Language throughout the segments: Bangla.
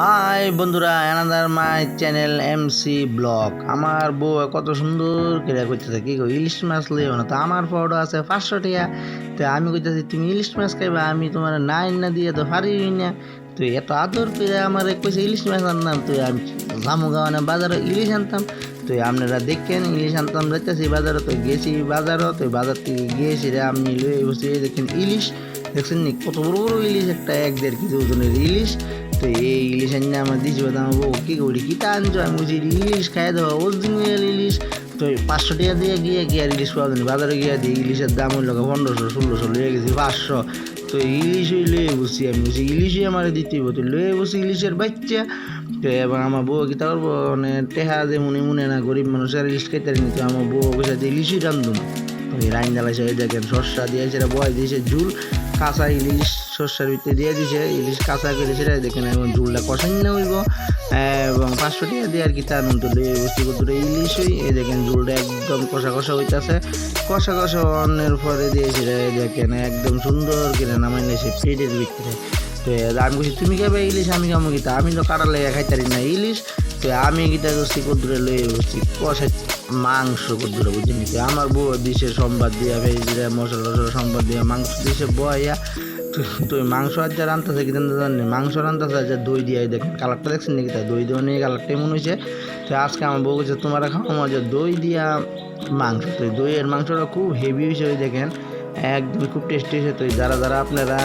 হাই বন্ধুরা another my channel MC blog আমার বউ কত সুন্দর করে করতেছে কি ইলিশ মাছ লইও না? তো আমার পাউডার আছে পাঁচশো টাকা। তো আমি কইতেছি, তুমি ইলিশ মাছ খাইবা, আমি তোমার নাইন না দিয়ে তো পারি না। তো এত আদর করে আমার কইছে, ইলিশ মাছ আনতাম তো আমি জামু গাওয়ানে বাজারে ইলিশ আনতাম। তো আপনারা দেখেন, ইলিশ আনতাম যাইতেছি বাজারে। তো গেছি বাজারও তো বাজার থেকে গিয়েছি রে আমি লয়ে বসে। দেখেন ইলিশ, দেখছেন কত বড় বড় ইলিশ, একটা এক দেড় কেজি ওজনের ইলিশ। তো এই ইলিশ আনিয়ে আমার দিয়েছি বাদাম বউ, কী করি? কী তা আনছো আমি বলছি ইলিশ খাই দেওয়া অরিজিনাল ইলিশ। তো পাঁচশো টাকা দিয়ে গিয়ে গিয়ে আর ইলিশ পাওয়া যায়নি বাজারে গিয়ে দিয়ে ইলিশের দাম হইল পনেরোশো, ষোলোশো, লয়ে গেছি পাঁচশো। তো ইলিশ ওই লয়ে বসি আমি বলছি ইলিশই আমার দিতে হইব। তো লয়ে বসি ইলিশের বাচ্চা। তো এবং আমার বউ কী করব? মানে টেহা যে মনে মনে না গরিব মানুষের ইলিশ খাইতে পারেনি তো আমার বউ বসে ইলিশই রান্ধুন রাইন জ্বালাইছে, এই দেখেন শস্যা দিয়ে সেটা বয় দিয়েছে, ঝুল কাঁচা ইলিশ শস্যার ভিতরে দিয়ে দিছে ইলিশ কাঁচা করে সেটা দেখেন, এখন ঝুলটা কষাই না হইব। এবং পাঁচশো টাকা দিয়ে আর কি তার মতো লয়ে বসি ইলিশ হই, এই দেখেন, ঝুলটা একদম কষা কষা হইতাছে। কষা কষা অন্যের পরে দিয়ে সেটা দেখেন, একদম সুন্দর করে নামাই নিয়েছে প্লেটের ভিতরে তো আমি বলছি তুমি খাবে ইলিশ? আমি খাব গীতা? আমি তো কাটা লেগে খাইতারি না ইলিশ। তো আমি গীতা করছি কদ্দুরে লয়ে বসছি কষা মাংস কদ্দুরে বুঝে নিতে আমার বউ দিছে সম্বাদ দিয়া ভেজিরা মশলা টসলা সম্বাদ দিয়া, মাংস দিছে বয়া। তুই মাংস আর যা রান্তাছে কি জানি মাংস রান্তাছে যা দই দিয়ে দেখেন কালারটা দেখছেন নাকি? তাই দই দেওয়া নিয়ে কালারটা এমন হয়েছে তো আজকে আমার বউ বলছে তোমার খাওয়া মজা দই দিয়া মাংস, তো দইয়ের মাংসটা খুব হেভি ওই দেখেন। একদম খুব টেস্টি হয়েছে তো যারা যারা আপনারা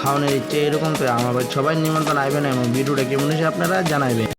খাওয়ানোর ইচ্ছে এরকম তো আমার সবাই নিমন্ত্রণ আইবেন এবং ভিডিওটা কেমন হয়েছে আপনারা জানাইবেন।